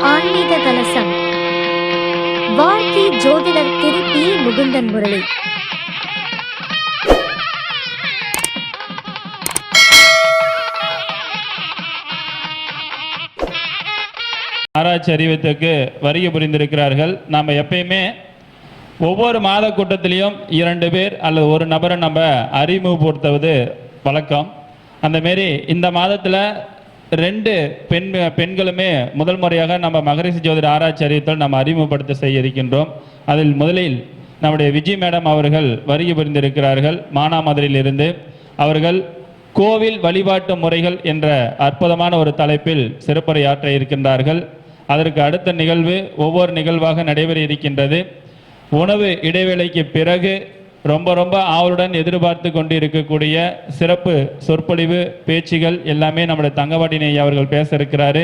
ஆன்மீக கலசம். வாழ்க்கை ஜோதிடர் திருப்பி முகுந்தன் முரளி. ஆராய்ச்சி அறிவித்துக்கு வருகை புரிந்திருக்கிறார்கள். நாம் எப்பயுமே ஒவ்வொரு மாத கூட்டத்திலையும் இரண்டு பேர் அல்லது ஒரு நபரை நம்ம அறிமுகப்படுத்துவது வழக்கம். அந்த மாரி இந்த மாதத்தில் ரெண்டு பெண் பெண்களுமே முதல் முறையாக நம்ம மகரிஷி ஜோதிட ஆராய்ச்சி அறிவித்தல் நம்ம அறிமுகப்படுத்த செய்ய இருக்கின்றோம் அதில் முதலில் நம்முடைய விஜய் மேடம் அவர்கள் வருகை புரிந்திருக்கிறார்கள். மானாமதுரையிலிருந்து. அவர்கள் கோவில் வழிபாட்டு முறைகள் என்ற அற்புதமான ஒரு தலைப்பில் சிறப்புரையாற்ற இருக்கின்றார்கள். அதற்கு அடுத்த நிகழ்வு ஒவ்வொரு நிகழ்வாக நடைபெற இருக்கின்றது. உணவு இடைவேளைக்கு பிறகு ரொம்ப ரொம்ப ஆவலுடன் எதிர்பார்த்து கொண்டு இருக்கக்கூடிய சிறப்பு சொற்பொழிவு பேச்சுகள் எல்லாமே நம்முடைய தங்கவாட்டினி ஐயா அவர்கள் பேச இருக்கிறாரு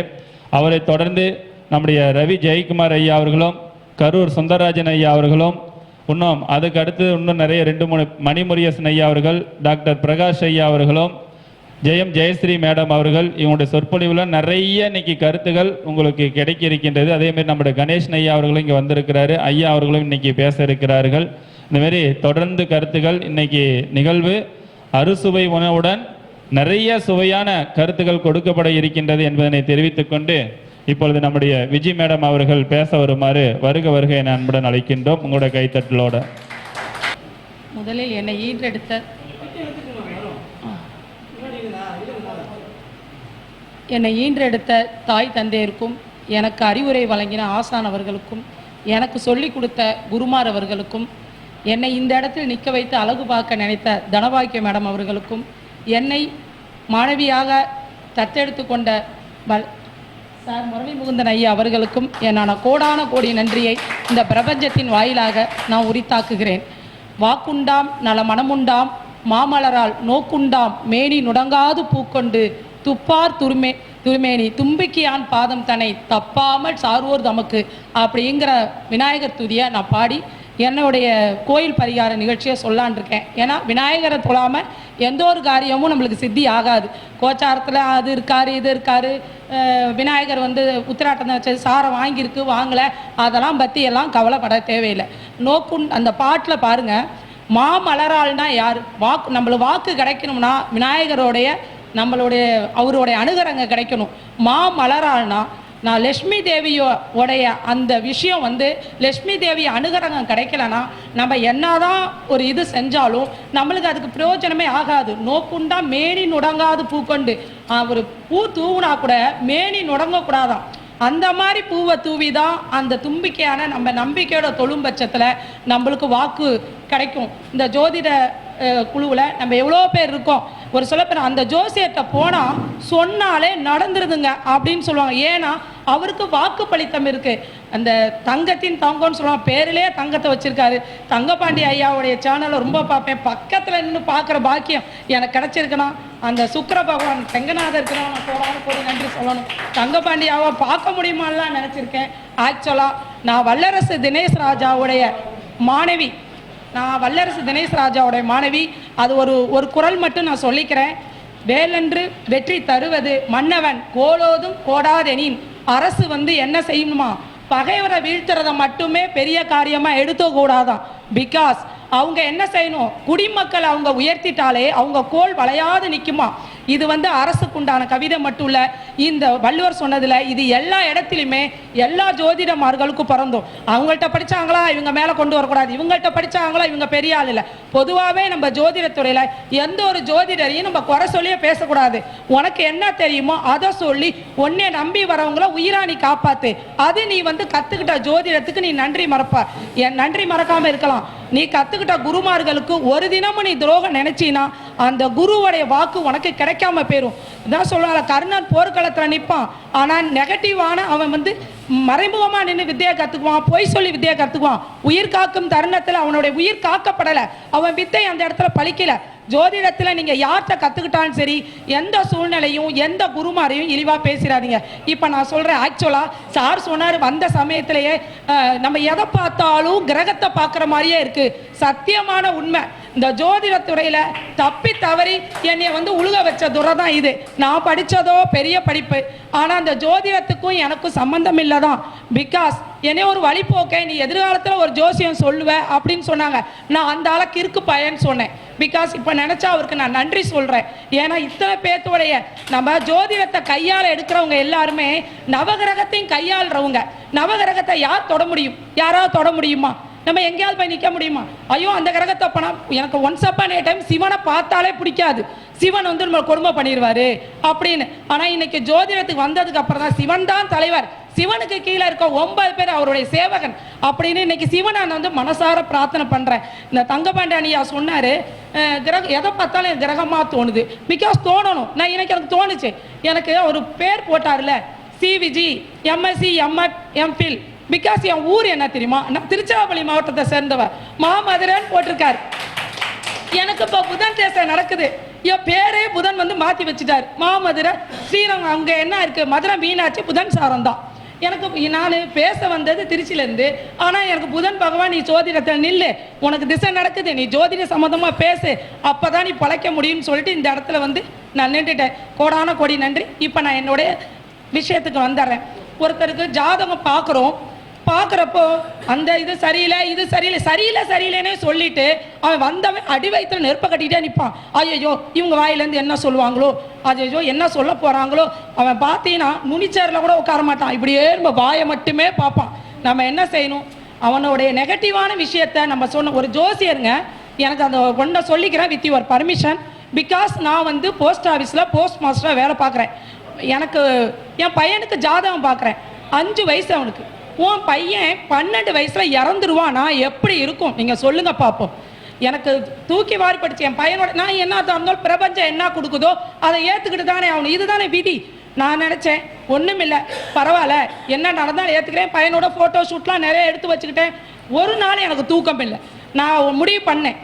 அவரை தொடர்ந்து நம்முடைய ரவி ஜெயக்குமார் ஐயா அவர்களும் கரூர் சுந்தரராஜன் ஐயா அவர்களும் இன்னும் அதுக்கு அடுத்து இன்னும் நிறைய ரெண்டு மூணு மணிமுரியசன் ஐயா அவர்கள் டாக்டர் பிரகாஷ் ஐயா அவர்களும் ஜெயம் ஜெயஸ்ரீ மேடம் அவர்கள் இவங்களுடைய சொற்பொழிவில் நிறைய இன்னைக்கு கருத்துகள் உங்களுக்கு கிடைக்க இருக்கின்றது அதேமாரி நம்முடைய கணேஷன் ஐயா அவர்களும் இங்கே வந்திருக்கிறாரு ஐயா அவர்களும் இன்னைக்கு பேச இருக்கிறார்கள் இந்த மாதிரி தொடர்ந்து கருத்துக்கள் இன்னைக்கு நிகழ்வு அறுசுவை உணவுடன் நிறைய சுவையான கருத்துக்கள் கொடுக்கப்பட இருக்கின்றது என்பதனை தெரிவித்துக் கொண்டு இப்பொழுது நம்முடைய விஜய் மேடம் அவர்கள் பேச வருமாறு வருக வருக என அன்புடன் அழைக்கின்றோம். உங்களுடைய கைத்தட்டலோட. முதலில் என்னை ஈன்றெடுத்த. என்னை ஈன்றெடுத்த தாய் தந்தையருக்கும் எனக்கு அறிவுரை வழங்கின ஆசான் அவர்களுக்கும் எனக்கு சொல்லிக் கொடுத்த குருமார் அவர்களுக்கும் என்னை இந்த இடத்தில் நிற்க வைத்து அழகு பார்க்க நினைத்த தனபாக்கிய மேடம் அவர்களுக்கும் என்னை மாணவியாக தத்தெடுத்து கொண்ட பல் சார் முரளி முகுந்தன் ஐயா அவர்களுக்கும் என்னான கோடான கோடி நன்றியை இந்த பிரபஞ்சத்தின் வாயிலாக நான் உரித்தாக்குகிறேன். வாக்குண்டாம் நல மனமுண்டாம் மாமலரால் நோக்குண்டாம் மேனி நுடங்காது பூக்கொண்டு துப்பார் துருமே துருமேனி தும்பிக்கியான் பாதம் தன்னை தப்பாமல் சார்வோர் தமக்கு அப்படிங்கிற விநாயகர் துதியை நான் பாடி என்னுடைய கோயில் பரிகார நிகழ்ச்சியை சொல்லான் இருக்கேன் ஏன்னா விநாயகரை தொழாமல் எந்த ஒரு காரியமும் நம்மளுக்கு சித்தி ஆகாது. கோச்சாரத்தில் அது இருக்காரு இது இருக்காரு விநாயகர் வந்து உத்திராட்டம் வச்சது சாரை வாங்கியிருக்கு வாங்கலை. அதெல்லாம் பற்றி எல்லாம் கவலைப்பட தேவையில்லை. நோக்குன் அந்த பாட்டில் பாருங்கள் மாமலரால்னா யார்? வாக்கு நம்மளுக்கு வாக்கு கிடைக்கணும்னா விநாயகரோடைய நம்மளுடைய அவருடைய அணுகரங்க கிடைக்கணும். மாமலரால்னா நான் லக்ஷ்மி தேவியோ உடைய அந்த விஷயம் வந்து லக்ஷ்மி தேவி அனுகரகம் கிடைக்கலனா நம்ம என்னதான் ஒரு இது செஞ்சாலும் நம்மளுக்கு அதுக்கு பிரயோஜனமே ஆகாது. நோக்குண்டா மேனி நுடங்காது பூக்கொண்டு. ஒரு பூ தூவுனா கூட மேனி நுடங்கக்கூடாதான். அந்த மாதிரி பூவை தூவி தான் அந்த தும்பிக்கையான நம்ம நம்பிக்கையோட தொழும்பட்சத்தில் நம்மளுக்கு வாக்கு கிடைக்கும். இந்த ஜோதிட குழுவில் நம்ம எவ்வளோ பேர் இருக்கோம். ஒரு சில பேர் அந்த ஜோசியத்தை போனால் சொன்னாலே நடந்துருதுங்க அப்படின்னு சொல்லுவாங்க. ஏன்னா அவருக்கு வாக்கு பலித்தம் இருக்குது அந்த தங்கத்தின் தங்கம்னு சொல்லுவாங்க. பேரிலே தங்கத்தை வச்சுருக்காரு. தங்கபாண்டி ஐயாவுடைய சேனலை ரொம்ப பார்ப்பேன். பக்கத்தில் நின்று பார்க்குற பாக்கியம் எனக்கு கிடச்சிருக்குன்னா அந்த சுக்கர பகவான் செங்கநாதர் இருக்கிறவன் நான் கோடான கோடி நன்றி சொல்லணும். தங்கபாண்டியாவை பார்க்க முடியுமான்லாம் நினச்சிருக்கேன். ஆக்சுவலாக நான் வல்லரசு தினேஷ் ராஜாவுடைய மாணவி நான் வல்லரசு தினேஷ் ராஜாவுடைய மாணவி. அது ஒரு ஒரு குரல் மட்டும் நான் சொல்லிக்கிறேன். வேலென்று வெற்றி தருவது மன்னவன் கோலோதும் கோடாதெனின். அரசு வந்து என்ன செய்யணுமா பகைவரை வீழ்த்துறத மட்டுமே பெரிய காரியமாக எடுத்துக்கூடாதான் பிகாஸ் அவங்க என்ன செய்யணும்? குடிமக்கள் அவங்க உயர்த்திட்டாலே அவங்க கோல் வளையாது நிற்குமா இது வந்து அரசுக்குண்டான கவிதை மட்டும் இல்லை இந்த வள்ளுவர் சொன்னதில் இது எல்லா இடத்துலையுமே எல்லா ஜோதிடமார்களுக்கும் பிறந்தோம் அவங்கள்ட்ட படிச்சாங்களா? இவங்க மேலே கொண்டு வரக்கூடாது. இவங்கள்ட்ட படிச்சாங்களா? இவங்க பெரிய ஆள் இல்லை. பொதுவாகவே நம்ம ஜோதிடத்துறையில் எந்த ஒரு ஜோதிடரையும் நம்ம குறை சொல்லியே பேசக்கூடாது. உனக்கு என்ன தெரியுமோ அதை சொல்லி உன்னை நம்பி வரவங்கள உயிரா நீ காப்பாத்து. அது நீ வந்து கத்துக்கிட்ட ஜோதிடத்துக்கு நீ நன்றி மறப்ப. என் நன்றி மறக்காமல் இருக்கலாம். நீ கத்துக்கிட்ட குருமார்களுக்கு ஒரு தினமும் நீ துரோகம் நினைச்சினா அந்த குருவுடைய வாக்கு உனக்கு கிடைக்காம போயிடும் இதான் சொல்லுவாங்க கர்ணன் போர்க்களத்தில் நிற்பான் ஆனால் நெகட்டிவான அவன் வந்து மறைமுகமாக நின்று வித்தையை கற்றுக்குவான் பொய் சொல்லி வித்தையை கற்றுக்குவான் உயிர் காக்கும் தருணத்தில் அவனுடைய உயிர் காக்கப்படலை. அவன் வித்தை அந்த இடத்துல பழிக்கலை. ஜோதிடத்தில் நீங்கள் யார்கிட்ட கற்றுக்கிட்டாலும் சரி எந்த சூழ்நிலையும் எந்த குருமாரையும் இழிவாக பேசிடாதீங்க. இப்போ நான் சொல்கிறேன் ஆக்சுவலாக சார் சொன்னார் வந்த சமயத்திலேயே நம்ம எதை பார்த்தாலும் கிரகத்தை பார்க்குற மாதிரியே இருக்குது சத்தியமான உண்மை. இந்த ஜோதிடத்துறையில தப்பி தவறி என்னை வந்து உழுக வச்ச துறை தான் இது. நான் படித்ததோ பெரிய படிப்பு. ஆனால் அந்த ஜோதிடத்துக்கும் எனக்கும் சம்மந்தமில்லை தான் பிகாஸ் என்னை ஒரு வழிபோக்கே நீ எதிர்காலத்தில் ஒரு ஜோசியம் சொல்லுவ அப்படின்னு சொன்னாங்க. நான் அந்த அளவுக்கு இருக்கு பயன்னு சொன்னேன். பிகாஸ் இப்போ நினச்சா அவருக்கு நான் நன்றி சொல்கிறேன் ஏன்னா இத்தனை பேர்த்தோடைய நம்ம ஜோதிடத்தை கையால் எடுக்கிறவங்க எல்லாருமே நவகிரகத்தையும் கையாளுறவங்க. நவகிரகத்தை யார் தொட முடியும்? யாராவது தொட முடியுமா? நம்ம எங்கேயாவது போய் நிற்க முடியுமா? ஐயோ அந்த கிரகத்தை பணம் எனக்கு ஒன்ஸ் அப்பான் ஏ டைம் சிவனை பார்த்தாலே பிடிக்காது. சிவன் வந்து நம்ம கொடுமை பண்ணிடுவாரு அப்படின்னு. ஆனால் இன்னைக்கு ஜோதிடத்துக்கு வந்ததுக்கு அப்புறம் தான் சிவன் தான் தலைவர். சிவனுக்கு கீழே இருக்க ஒன்பது பேர் அவருடைய சேவகன் அப்படின்னு இன்னைக்கு சிவனை நான் வந்து மனசார பிரார்த்தனை பண்ணுறேன் இந்த தங்கபாண்டியா சொன்னாரு சொன்னார் கிரகம் எதை பார்த்தாலும் எனக்கு கிரகமாக தோணுது. பிகாஸ் தோணணும். நான் இன்னைக்கு எனக்கு தோணுச்சு. எனக்கு ஒரு பேர் போட்டார்ல CVG MSc MEd MPhil because என் ஊர் என்ன தெரியுமா? நான் திருச்சிராப்பள்ளி மாவட்டத்தை சேர்ந்தவர் மாமதுரன் போட்டிருக்கார். எனக்கு இப்போ புதன் தேசம் நடக்குது. என் பேரே புதன் வந்து மாற்றி வச்சுட்டார். மாமதுரை ஸ்ரீரங்கம் அங்கே என்ன இருக்குது மதுரை மீனாட்சி புதன் சாரம் தான் எனக்கு நான் பேச வந்தது திருச்சியிலேருந்து. ஆனால் எனக்கு புதன் பகவான் நீ ஜோதிடத்தில் நில்லு. உனக்கு திசை நடக்குது. நீ ஜோதிட சம்மந்தமாக பேசு. அப்போ தான் நீ பழைக்க முடியும்னு சொல்லிட்டு இந்த இடத்துல வந்து நான் நின்றுட்டேன். கோடான கோடி நன்றி. இப்போ நான் என்னுடைய விஷயத்துக்கு வந்துடுறேன். ஒருத்தருக்கு ஜாதகம் பார்க்குறோம். பார்க்குறப்போ அந்த இது சரியில்லை இது சரியில்லை சரியில்லை சரியில்லைன்னு சொல்லிட்டு அவன் வந்தவன் அடி வயிற்றுல நெருப்ப கட்டிகிட்டே நிற்பான் ஐயோ இவங்க வாயிலேருந்து என்ன சொல்லுவாங்களோ? ஐயோ என்ன சொல்ல போகிறாங்களோ அவன் பார்த்தீங்கன்னா முனிச்சேரில் கூட உட்கார மாட்டான். இப்படியே நம்ம வாயை மட்டுமே பார்ப்பான். நம்ம என்ன செய்யணும்? அவனுடைய நெகட்டிவான விஷயத்த நம்ம சொன்ன ஒரு ஜோசியருங்க எனக்கு அந்த ஒன்றை சொல்லிக்கிறேன் வித் யுவர் பர்மிஷன் பிகாஸ் நான் வந்து போஸ்ட் ஆஃபீஸில் போஸ்ட் மாஸ்டராக வேலை பார்க்குறேன். எனக்கு என் பையனுக்கு ஜாதகம் பார்க்குறேன். அஞ்சு வயசு அவனுக்கு. உன் பையன் பன்னெண்டு வயசில் இறந்துருவானா. எப்படி இருக்கும்? நீங்கள் சொல்லுங்கள் பார்ப்போம் எனக்கு தூக்கி வாரி படிச்சு என் பையனோட நான் என்ன இருந்தாலும் பிரபஞ்சம் என்ன கொடுக்குதோ அதை ஏற்றுக்கிட்டு தானே அவனு இதுதானே விதி. நான் நினச்சேன் ஒன்றும் இல்லை பரவாயில்ல. என்ன நடந்தாலும் ஏற்றுக்கிறேன் பையனோட ஃபோட்டோ ஷூட்லாம் நிறைய எடுத்து வச்சுக்கிட்டேன். ஒரு நாள் எனக்கு தூக்கம் இல்லை. நான் முடிவு பண்ணேன்.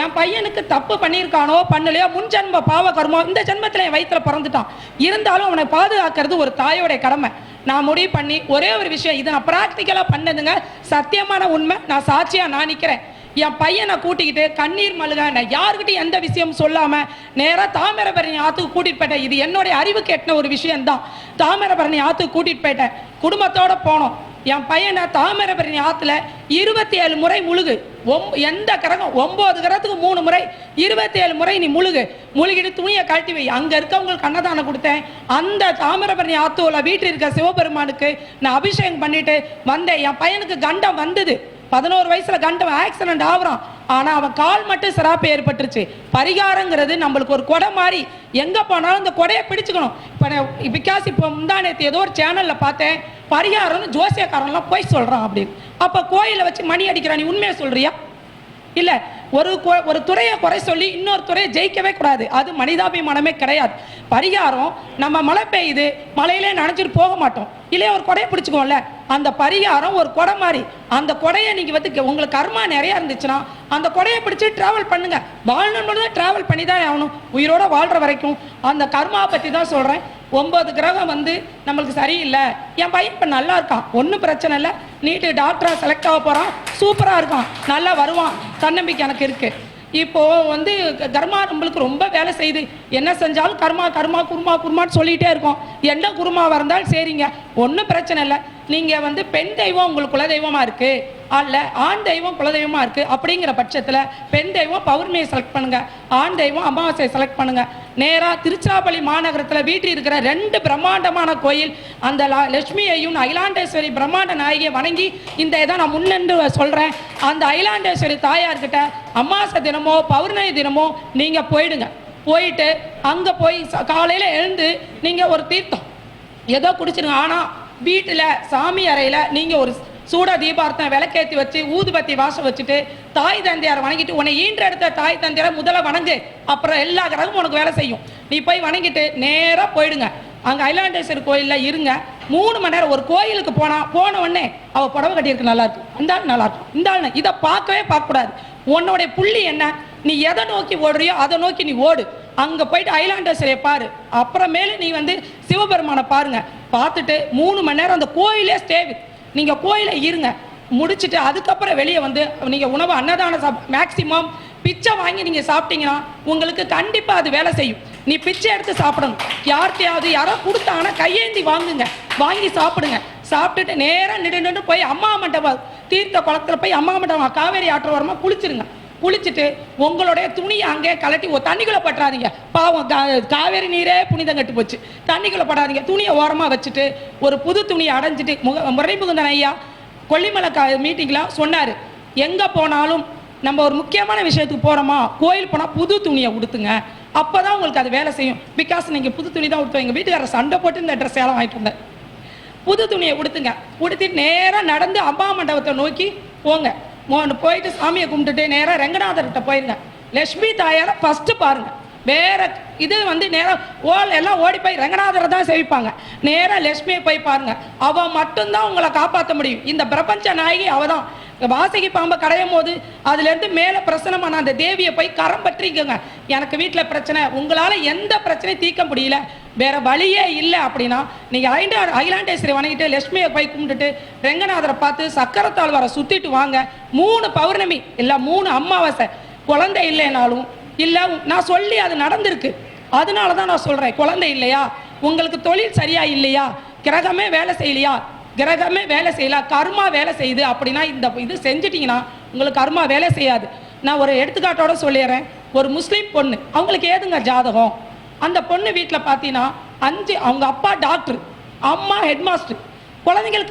என் பையனுக்கு தப்பு பண்ணியிருக்கானோ பண்ணலையோ முன் ஜென்ம பாவ கர்மம் இந்த ஜென்மத்தில் என் வயிற்றில் பிறந்துட்டான். இருந்தாலும் அவனை பாதுகாக்கிறது ஒரு தாயோடைய கடமை. நான் முடிவு பண்ணி ஒரே ஒரு விஷயம் இது நான் ப்ராக்டிக்கலாக பண்ணதுங்க. சத்தியமான உண்மை நான் சாட்சியாக நான் நிற்கிறேன் என் பையனை கூட்டிக்கிட்டு கண்ணீர் மல்க நான் யாருக்கிட்டையும் எந்த விஷயம் சொல்லாமல் நேராக தாமிரபரணி ஆத்துக்கு கூட்டிகிட்டு போயிட்டேன். இது என்னுடைய அறிவு எட்டின ஒரு விஷயம்தான். தாமிரபரணி ஆத்துக்கு கூட்டிகிட்டு போயிட்டேன். குடும்பத்தோட போனோம். என் பையனை தாமிரபரணி ஆற்றுல இருபத்தி ஏழு முறை முழுகு. ஒம் எந்த கரகம் ஒம்பது கிரகத்துக்கு மூணு முறை இருபத்தி ஏழு முறை நீ முழுகு. முழுகிட்டு துணியை கழட்டி வை. அங்கே இருக்கவங்களுக்கு அன்னதானம் கொடுத்தேன். அந்த தாமிரபரணி ஆத்தூல வீட்டில் இருக்க சிவபெருமானுக்கு நான் அபிஷேகம் பண்ணிட்டு வந்தேன். என் பையனுக்கு கண்டம் வந்தது. பதினோரு வயசில் கண்டம் ஆக்சிடென்ட் ஆகுறான். ஆனால் அவன் கால் மட்டும் சிராப்பு ஏற்பட்டுருச்சு. பரிகாரங்கிறது நம்மளுக்கு ஒரு கொடை மாதிரி. எங்கே போனாலும் இந்த கொடையை பிடிச்சுக்கணும். இப்போ நான் பிகாஸ் இப்போ முந்தானத்து ஏதோ ஒரு சேனலில் பார்த்தேன். பரிகாரம்னு ஜோசியக்காரன்லாம் போய் சொல்கிறான் அப்படின்னு. அப்போ கோயிலை வச்சு மணி அடிக்கிறான். நீ உண்மையை சொல்கிறியா இல்லை ஒரு ஒரு துறையை குறை சொல்லி இன்னொரு துறையை ஜெயிக்கவே கூடாது. அது மனிதாபிமானமே கிடையாது. பரிகாரம் நம்ம மழை பெய்யுது மழையிலே நனைஞ்சிட்டு போக மாட்டோம். இல்லையா ஒரு கொடையை பிடிச்சிக்கோம்ல அந்த பரிகாரம் ஒரு கொடை மாதிரி. அந்த கொடையை நீங்கள் வந்து உங்களுக்கு கர்மா நிறைய இருந்துச்சுன்னா அந்த கொடையை பிடிச்சி ட்ராவல் பண்ணுங்க. வாழணும்னு ட்ராவல் பண்ணி தான் ஆகணும். உயிரோட வாழ்கிற வரைக்கும். அந்த கர்மா பற்றி தான் சொல்கிறேன் ஒன்பது கிரகம் வந்து நம்மளுக்கு சரியில்லை. என் பையன் இப்போ நல்லா இருக்கான் ஒன்றும் பிரச்சனை இல்லை. நீட்டு டாக்டராக செலக்ட் ஆக போகிறான் சூப்பராக இருக்கான். நல்லா வருவான். தன்னம்பிக்கை எனக்கு இருக்குது இப்போது வந்து க- கர்மா நம்மளுக்கு ரொம்ப வேலை செய்யுது. என்ன செஞ்சாலும் கர்மா கர்மா குருமா குருமான்னு சொல்லிகிட்டே இருக்கோம். என்ன குருமாவாக இருந்தாலும் சரிங்க. ஒன்றும் பிரச்சனை இல்லை. நீங்கள் வந்து பெண் தெய்வம் உங்களுக்கு குலதெய்வமாக இருக்குது அல்ல ஆண் தெய்வம் குலதெய்வமாக இருக்குது அப்படிங்கிற பட்சத்தில் பெண் தெய்வம் பௌர்ணமியை செலக்ட் பண்ணுங்கள் ஆண் தெய்வம் அமாவாசையை செலக்ட் பண்ணுங்க. நேராக திருச்சிராப்பள்ளி மாநகரத்தில் வீட்டில் இருக்கிற ரெண்டு பிரம்மாண்டமான கோயில் அந்த லட்சுமியையும் அகிலாண்டேஸ்வரி பிரம்மாண்ட நாயகியை வணங்கி இந்த இதை நான் முன்னென்று சொல்கிறேன் அந்த அகிலாண்டேஸ்வரி தாயார்கிட்ட அமாவாசை தினமோ பௌர்ணமி தினமோ நீங்கள் போயிடுங்க. போயிட்டு அங்கே போய் ச- எழுந்து நீங்கள் ஒரு தீர்த்தம். ஏதோ குடிச்சிருங்க ஆனால் வீட்டில் சாமி அறையில் நீங்கள் ஒரு சூட தீபார்த்தம் விளக்கேத்தி வச்சு ஊதுபத்தி வாசம் வச்சுட்டு தாய் தந்தையார் வணங்கிட்டு உன்னை ஈன்ற எடுத்த தாய் தந்தையாரை முதல்ல வணங்கு. அப்புறம் எல்லா கிரகமும் உனக்கு வேலை செய்யும். நீ போய் வணங்கிட்டு நேராக போயிடுங்க. அங்கே ஐலாண்டேஸ்வரர் கோயிலில் இருங்க. மூணு மணி நேரம் ஒரு கோயிலுக்கு போனால் போன உடனே அவள் புடவை கட்டியிருக்கு நல்லா இருக்கும் இந்த ஆள் நல்லா இருக்கும் இந்த ஆள் இதை பார்க்கவே பார்க்கக்கூடாது. உன்னோடைய புள்ளி என்ன? நீ எதை நோக்கி ஓடுறியோ அதை நோக்கி நீ ஓடு. அங்கே போயிட்டு ஐலாண்டேஸ்வரியை பாரு. அப்புறமேலு நீ வந்து சிவபெருமானை பாருங்கள் பார்த்துட்டு மூணு மணி நேரம் அந்த கோயிலே ஸ்டே நீங்கள் கோயில இருங்க. முடிச்சுட்டு அதுக்கப்புறம் வெளியே வந்து நீங்கள் உணவு அன்னதான மேக்சிமம் பிச்சை வாங்கி நீங்கள் சாப்பிட்டீங்கன்னா உங்களுக்கு கண்டிப்பாக அது வேலை செய்யும். நீ பிச்சை எடுத்து சாப்பிடணும். யார்கிட்டயாவது யாரோ கொடுத்தாங்கன்னா கையேந்தி வாங்குங்க. வாங்கி சாப்பிடுங்க. சாப்பிட்டுட்டு நேராக நின்று நின்று போய் அம்மா மண்டபம் தீர்த்த குளத்துல போய் அம்மா மண்டபம் காவேரி ஆற்று குளிச்சிருங்க. குளிச்சுட்டு உங்களுடைய துணியை அங்கே கலட்டி ஓ தண்ணிக்குள்ள பற்றாதீங்க. பாவம் கா- காவேரி நீரே புனிதம் கட்டு போச்சு. தண்ணிக்குள்ள படாதீங்க. துணியை ஓரமாக வச்சுட்டு ஒரு புது துணியை அடைஞ்சிட்டு முக முறைமுகுந்தன் ஐயா கொல்லிமலை கா மீட்டிங்கில் சொன்னார். எங்கே போனாலும் நம்ம ஒரு முக்கியமான விஷயத்துக்கு போகிறோமா கோயில் போனால் புது துணியை உடுத்துங்க. அப்போ தான் உங்களுக்கு அது வேலை செய்யும். பிகாஸ் நீங்கள் புது துணி தான் உடுத்துவீங்க வீட்டுக்காரர் சண்டை போட்டு இந்த ட்ரெஸ் எல்லாம் வாங்கிட்டு வந்தேன் புது துணியை உடுத்துங்க. உடுத்திட்டு நேராக நடந்து அம்மா மண்டபத்தை நோக்கி போங்க. மோ- போயிட்டு சாமியை கும்பிட்டுட்டு நேராக ரங்கநாதர்கிட்ட போயிருங்க லட்சுமி தாயாரை ஃபஸ்ட்டு பாருங்கள் வேற இது வந்து நேராக ஓல் எல்லாம் ஓடி போய் ரங்கநாதரை தான் சேவிப்பாங்க. நேராக லக்ஷ்மியை போய் பாருங்கள் அவள் மட்டும்தான் உங்களை காப்பாற்ற முடியும். இந்த பிரபஞ்ச நாயகி அவள் தான். வாசகி பாம்பை கடையும் போது அதுலேருந்து மேலே பிரசனமான அந்த தேவியை போய் கரம் பற்றிக்கோங்க. எனக்கு வீட்டில் பிரச்சனை. உங்களால் எந்த பிரச்சனையும் தீர்க்க முடியல. வேற வழியே இல்லை அப்படின்னா நீங்க ஐண்டா அகிலாண்டேஸ்வரி வணங்கிட்டு லட்சுமியை போய் கும்பிட்டுட்டு ரெங்கநாதரை பார்த்து சக்கரத்தால் வர சுத்திட்டு வாங்க. மூணு பௌர்ணமி இல்ல மூணு அமாவாசை. குழந்தை இல்லைனாலும் இல்ல நான் சொல்லி அது நடந்திருக்கு. அதனால தான் நான் சொல்றேன் குழந்தை இல்லையா? உங்களுக்கு தொழில் சரியா இல்லையா? கிரகமே வேலை செய்யலையா? கிரகமே வேலை செய்யல கர்மா வேலை செய்யுது அப்படின்னா இந்த இது செஞ்சிட்டீங்கன்னா உங்களுக்கு கர்மா வேலை செய்யாது. நான் ஒரு எடுத்துக்காட்டோட சொல்லிடுறேன். ஒரு முஸ்லீம் பொண்ணு அவங்களுக்கு ஏதுங்க ஜாதகம்? அந்த பொண்ணு வீட்டில் பார்த்தீங்கன்னா அஞ்சு அவங்க அப்பா டாக்டர் அம்மா ஹெட் மாஸ்டர்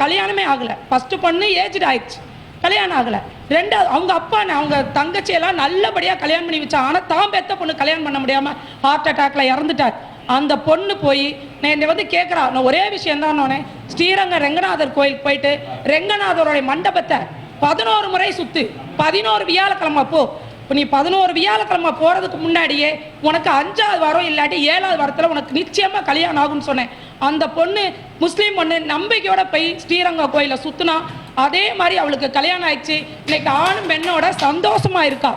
கல்யாணமே ஆகலை. ஃபஸ்ட்டு பொண்ணு ஏஜ்டு ஆயிடுச்சு. கல்யாணம் ஆகலை. ரெண்டாவது அவங்க அப்பா அவங்க தங்கச்சியெல்லாம் நல்லபடியாக கல்யாணம் பண்ணி வச்சா ஆனால் தான் பெத்த பொண்ணு கல்யாணம் பண்ண முடியாமல் ஹார்ட் அட்டாக்ல இறந்துட்டார். அந்த பொண்ணு போய் நான் என்னை வந்து கேட்குறா நான் ஒரே விஷயம் தான் ஸ்ரீரங்க ரெங்கநாதர் கோயிலுக்கு போயிட்டு ரெங்கநாதருடைய மண்டபத்தை பதினோரு முறை சுத்து பதினோரு வியாழக்கிழமை போ இப்போ நீ பதினோரு வியாழக்கிழமை போகிறதுக்கு முன்னாடியே உனக்கு அஞ்சாவது வாரம் இல்லாட்டி ஏழாவது வாரத்தில் உனக்கு நிச்சயமாக கல்யாணம் ஆகும்னு சொன்னேன். அந்த பொண்ணு முஸ்லீம் பொண்ணு நம்பிக்கையோட போய் ஸ்ரீரங்க கோயிலை சுற்றினா அதே மாதிரி அவளுக்கு கல்யாணம் ஆயிடுச்சு. இன்னைக்கு ஆணும் பெண்ணோட சந்தோஷமாக இருக்கா?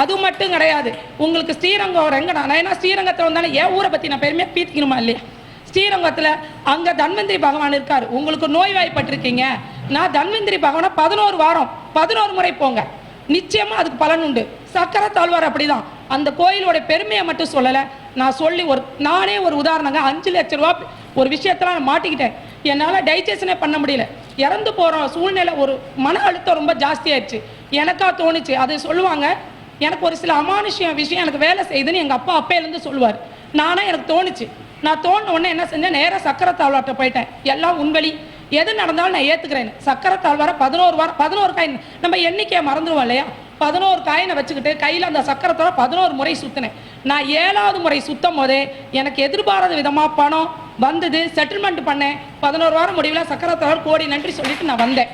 அது மட்டும் கிடையாது. உங்களுக்கு ஸ்ரீரங்கம் ரெங்கடா நான் ஏன்னா ஸ்ரீரங்கத்தில் வந்தாலும் என் ஊரை பற்றி நான் பெருமையாக பீத்திக்கணுமா இல்லையா? ஸ்ரீரங்கத்தில் அங்கே தன்வந்திரி பகவான் இருக்கார். உங்களுக்கு நோய்வாய்ப்பட்டிருக்கீங்க. நான் தன்வந்திரி பகவானை பதினோரு வாரம் பதினோரு முறை போங்க. நிச்சயமா அதுக்கு பலன் உண்டு. சக்கர தாழ்வார் அப்படிதான். அந்த கோயிலோட பெருமையை மட்டும் சொல்லலை. நான் சொல்லி ஒரு நானே ஒரு உதாரணங்க. அஞ்சு லட்ச ரூபா ஒரு விஷயத்தில் நான் மாட்டிக்கிட்டேன். என்னால் டைஜஷனே பண்ண முடியல. இறந்து போகிற சூழ்நிலை ஒரு மன அழுத்தம் ரொம்ப ஜாஸ்தியாயிடுச்சு எனக்கா தோணுச்சு. அதை சொல்லுவாங்க. எனக்கு ஒரு சில அமானுஷ்ய விஷயம் எனக்கு வேலை செய்யுதுன்னு எங்கள் அப்பா அப்பையிலேருந்து சொல்லுவார். நானே எனக்கு தோணுச்சு. நான் தோணுன உடனே என்ன செஞ்சேன்? நேராக சக்கரை தாழ்வார்ட்ட போயிட்டேன். எல்லாம் உண்வழி எது நடந்தாலும் நான் ஏற்றுக்கிறேன் சக்கரை தாழ்வார பதினோரு வாரம் பதினோரு காயின் நம்ம எண்ணிக்கையை மறந்துடுவோம் இல்லையா? பதினோரு காயினை வச்சுக்கிட்டு கையில் அந்த சக்கரத்தோட பதினோரு முறை சுற்றினேன் நான் ஏழாவது முறை சுத்தும் போதே எனக்கு எதிர்பாராத விதமாக பணம் வந்தது செட்டில்மெண்ட் பண்ணேன். பதினோரு வாரம் முடிவில் சக்கரத்தோட கோடி நன்றி சொல்லிட்டு நான் வந்தேன்.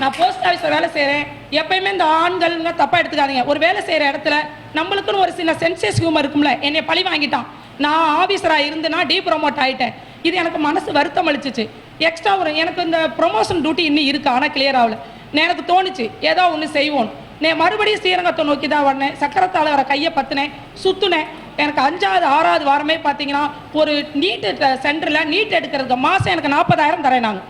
நான் போஸ்ட் ஆஃபீஸில் வேலை செய்கிறேன் எப்பயுமே இந்த ஆண்கள்ங்க தப்பாக எடுத்துக்காதீங்க. ஒரு வேலை செய்கிற இடத்துல நம்மளுக்குன்னு ஒரு சின்ன சென்சஸ் ஹியூமர் இருக்கும்ல. என்னை பழி வாங்கிட்டான். நான் ஆஃபீஸராக இருந்து நான் டீ ப்ரொமோட் ஆகிட்டேன் இது எனக்கு மனசு வருத்தம் அளிச்சிச்சு. எக்ஸ்ட்ரா ஒரு எனக்கு இந்த ப்ரொமோஷன் டியூட்டி இன்னும் இருக்கு ஆனால் கிளியர் ஆகல. எனக்கு தோணுச்சு ஏதோ ஒன்று செய்வோம். நான் மறுபடியும் ஸ்ரீரங்கத்தை நோக்கி தான் வந்தேன் சக்கரத்தால் வர கையை பற்றினேன் சுற்றுனேன் எனக்கு அஞ்சாவது ஆறாவது வாரமே பார்த்தீங்கன்னா ஒரு நீட்டு சென்டரில் நீட் எடுக்கிறதுக்கு மாதம் எனக்கு நாற்பதாயிரம் தரேன் நாங்கள்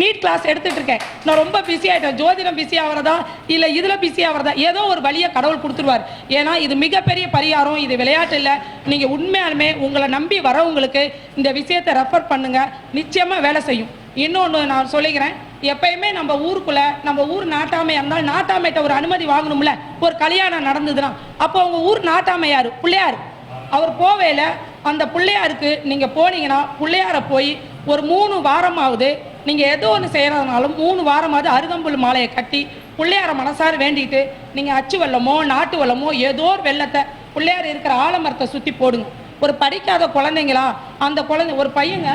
நீட் கிளாஸ் எடுத்துட்டு இருக்கேன் நான் ரொம்ப பிஸி ஆகிட்டேன் ஜோதிடம் பிஸி ஆகிறதா இல்லை இதில் பிஸி ஆகிறதா ஏதோ ஒரு வழியை கடவுள் கொடுத்துருவார். ஏன்னா இது மிகப்பெரிய பரிகாரம். இது விளையாட்டு இல்லை. நீங்கள் உண்மையாலுமே உங்களை நம்பி வரவங்களுக்கு இந்த விஷயத்தை ரெஃபர் பண்ணுங்கள் நிச்சயமாக வேலை செய்யும். இன்னொன்று நான் சொல்லிக்கிறேன். எப்பயுமே நம்ம ஊருக்குள்ள நம்ம ஊர் நாட்டாமையாக இருந்தால் நாட்டாமைட்ட ஒரு அனுமதி வாங்கணும்ல. ஒரு கல்யாணம் நடந்ததுன்னா. அப்போ அவங்க ஊர் நாட்டாமையார்? பிள்ளையார். அவர் போவேல அந்த பிள்ளையாருக்கு நீங்கள் போனீங்கன்னா பிள்ளையாரை போய் ஒரு மூணு வாரமாவது நீங்கள் ஏதோ ஒன்று செய்கிறதுனாலும் மூணு வாரமாவது அருகம்புல் மாலையை கட்டி பிள்ளையார மனசார வேண்டிட்டு நீங்கள் அச்சு வெள்ளமோ நாட்டு வெள்ளமோ ஏதோ ஒரு வெள்ளத்தை பிள்ளையார் இருக்கிற ஆலமரத்தை சுற்றி போடுங்க. ஒரு படிக்காத குழந்தைங்களா அந்த குழந்தை ஒரு பையங்க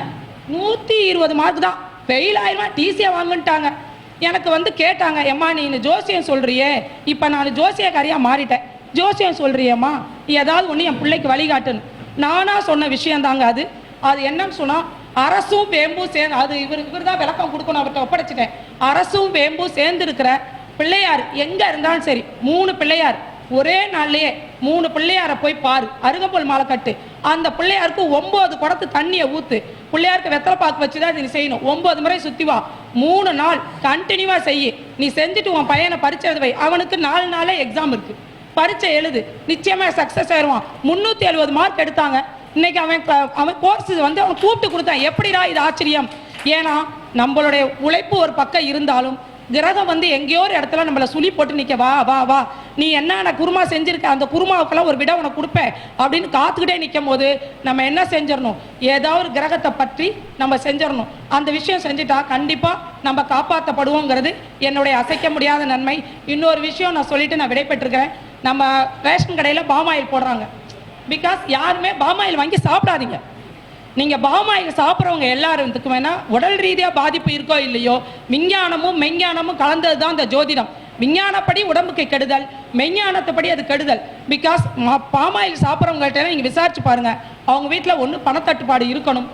நூற்றி இருபது மார்க் தான். ஃபெயில் ஆயிடுவான் டிசியை வாங்கிட்டாங்க எனக்கு வந்து கேட்டாங்க ஏம்மா நீ இந்த ஜோசியம் சொல்கிறியே இப்போ நான் ஜோசியக்காரியாக மாறிட்டேன். ஜோசியம் சொல்கிறியம்மா நீ ஏதாவது ஒன்று என் பிள்ளைக்கு வழிகாட்டுன்னு. நானாக சொன்ன விஷயந்தாங்க அது. அது என்னன்னு சொன்னால் அரசும் வேம்பும் சேர்ந்து அது இவர் இவர் தான் விளக்கம் கொடுக்கணும் அவர்கிட்ட ஒப்படைச்சிட்டேன். அரசும் வேம்பும் சேர்ந்து இருக்கிற பிள்ளையார் எங்கே இருந்தாலும் சரி மூணு பிள்ளையார். ஒரே நாள்லயே மூணு பிள்ளையாரை போய் பாரு அருகம்புல் மாலை கட்டு. அந்த பிள்ளையாருக்கு ஒன்பது குடத்து தண்ணியை ஊத்து. பிள்ளையாருக்கு வெத்தலை பாக்கு வச்சு தான் நீ செய்யணும். ஒன்பது முறை சுத்தி வா. மூணு நாள் கண்டினியூவா செய்யு. நீ செஞ்சுட்டு உன் பையனை பரிச்சை எழுத வை. அவனுக்கு நாலு நாளே எக்ஸாம் இருக்கு. பரிச்சை எழுது. நிச்சயமா சக்சஸ் ஆயிடுவான் முந்நூற்றி எழுபது மார்க் எடுத்தாங்க. இன்னைக்கு அவன் அவன் கோர்ஸ் வந்து அவன் கூப்பிட்டு கொடுத்தான். எப்படிடா இது ஆச்சரியம்? ஏன்னா நம்மளுடைய உழைப்பு ஒரு பக்கம் இருந்தாலும் கிரகம் வந்து எங்கேயோ ஒரு இடத்துல நம்மளை சுழி போட்டு நிற்க வா வா வா நீ என்னென்ன குருமா செஞ்சிருக்க? அந்த குருமாவுக்கெல்லாம் ஒரு விட உனக்கு கொடுப்பேன். அப்படின்னு காத்துக்கிட்டே நிற்கும் போது நம்ம என்ன செஞ்சிடணும்? ஏதாவது ஒரு கிரகத்தை பற்றி நம்ம செஞ்சிடணும். அந்த விஷயம் செஞ்சுட்டா கண்டிப்பாக நம்ம காப்பாற்றப்படுவோங்கிறது என்னுடைய அசைக்க முடியாத நன்மை. இன்னொரு விஷயம் நான் சொல்லிட்டு நான் விடைபெற்றிருக்கிறேன் நம்ம ரேஷன் கடையில் பாமாயில் போடுறாங்க. பிகாஸ் யாருமே பாமாயில் வாங்கி சாப்பிடாதீங்க. நீங்கள் பாமாயில் சாப்பிட்றவங்க எல்லாருக்கும் வேணால் உடல் ரீதியாக பாதிப்பு இருக்கோ இல்லையோ விஞ்ஞானமும் மெஞ்ஞானமும் கலந்தது தான் இந்த ஜோதிடம். விஞ்ஞானப்படி உடம்புக்கு கெடுதல் மெஞ்ஞானத்தைப்படி அது கெடுதல். பிகாஸ் பாமாயில் சாப்பிட்றவங்கள்ட்ட நீங்கள் விசாரிச்சு பாருங்கள் அவங்க வீட்டில் ஒன்று பணத்தட்டுப்பாடு இருக்கணும்.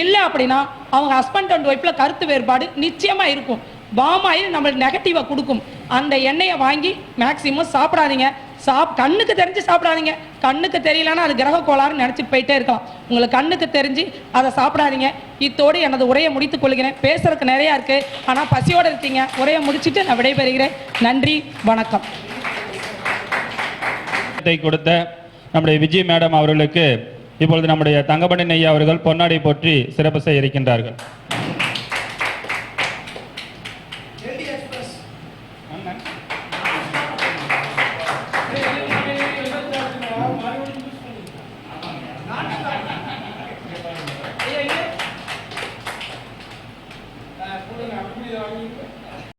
இல்லை அப்படின்னா அவங்க ஹஸ்பண்ட் அண்ட் ஒய்ஃபில் கருத்து வேறுபாடு நிச்சயமாக இருக்கும். பாமாயில் நம்மளுக்கு நெகட்டிவை கொடுக்கும். அந்த எண்ணெயை வாங்கி மேக்சிமம் சாப்பிடாதீங்க. சாப் கண்ணுக்கு தெரிஞ்சு சாப்பிடாதீங்க. கண்ணுக்கு தெரியலன்னா அது கிரக கோளாறுன்னு நினச்சிட்டு போயிட்டே இருக்கலாம். உங்களுக்கு கண்ணுக்கு தெரிஞ்சு அதை சாப்பிடாதீங்க. இத்தோடு எனது உரையை முடித்துக் கொள்கிறேன். பேசுறதுக்கு நிறையா இருக்கு. ஆனால் பசியோடு இருக்கீங்க. உரையை முடிச்சுட்டு நான் விடைபெறுகிறேன். நன்றி. வணக்கம். இதை கொடுத்த நம்முடைய விஜய் மேடம் அவர்களுக்கு இப்பொழுது நம்முடைய தங்கமணி நெய்யா அவர்கள் பொன்னாடி போற்றி சிறப்பு செய்ய இருக்கின்றார்கள்.